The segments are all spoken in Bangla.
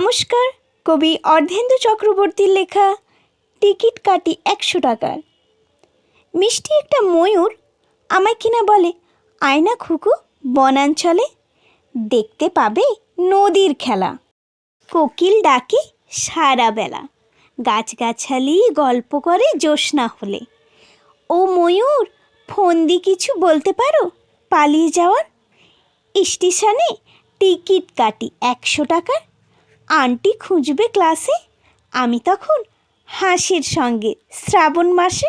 নমস্কার, কবি অর্ধেন্দু চক্রবর্তীর লেখা টিকিট কাটি একশো টাকার। মিষ্টি একটা ময়ূর আমায় কিনা বলে, আয়না খুকু, বনাঞ্চলে দেখতে পাবে নদীর খেলা। কোকিল ডাকে সারা বেলা, গাছগাছালি গল্প করে জ্যোৎস্না হলে। ও ময়ূর, ফন্দি কিছু বলতে পারো? পালিয়ে যাওয়ার স্টেশনে টিকিট কাটি একশো টাকার আন্টি খুঁজবে ক্লাসে? আমি তখন হাসির সঙ্গে শ্রাবণ মাসে।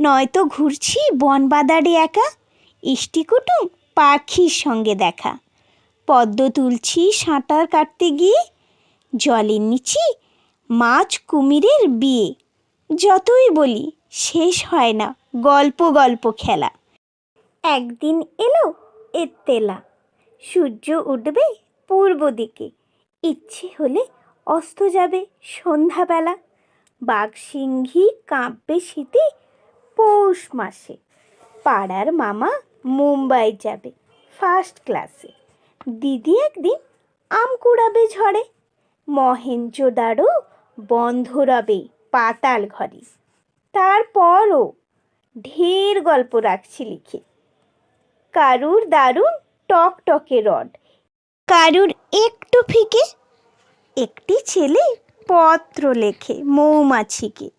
নয়তো ঘুরছি বনবাদারে একা ইষ্টি কুটুম পাখির সঙ্গে দেখা। পদ্ম তুলছি সাঁতার কাটতে গিয়ে, জলের নিচে মাছ কুমিরের বিয়ে। যতই বলি, শেষ হয় না গল্প গল্প খেলা। একদিন এলো এত্তেলা। সূর্য উঠবে পূর্ব দিকে। ইচ্ছে হলে অস্ত যাবে সন্ধ্যাবেলা। বাঘ সিংহী কাঁপবে শীতে পৌষ মাসে। পাড়ার মামা মুম্বাই যাবে ফার্স্ট ক্লাসে দিদি একদিন আম কুড়াবে ঝড়ে। মহেঞ্জোদারো বন্ধ রবে পাতাল ঘরে। তারপরও ঢের গল্প রাখছি লিখে। কারুর দারুণ টকটকে রড। কারুর একটু ফিকে, একটি ছেলে পত্র লেখে মৌমাছিকে।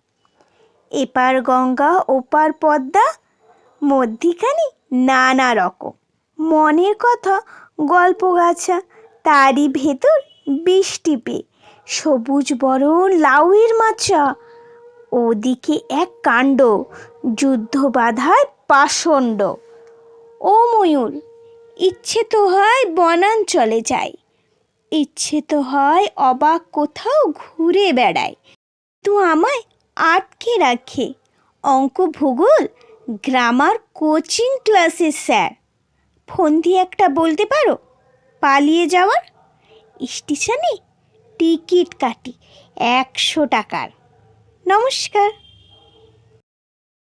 এপার গঙ্গা, ওপার পদ্মা, মধ্যিখানে নানা রকম। মনের কথা, গল্প গাছা, তারই ভেতর বৃষ্টি পেয়ে, সবুজ বরণ, লাউয়ের মাচা। ওদিকে এক কাণ্ড, যুদ্ধ বাধায় পাষণ্ড। ও ময়ূর ইচ্ছে তো হয় বনাঞ্চলে যাই। ইচ্ছে তো হয় অবাক কোথাও ঘুরে বেড়াই। তো আমায় আটকে রাখে। অঙ্ক ভূগোল গ্রামার কোচিং ক্লাসের স্যার। ফোন দিয়ে একটা বলতে পারো? পালিয়ে যাওয়ার? স্টেশনে টিকিট কাটি। একশো টাকার। নমস্কার।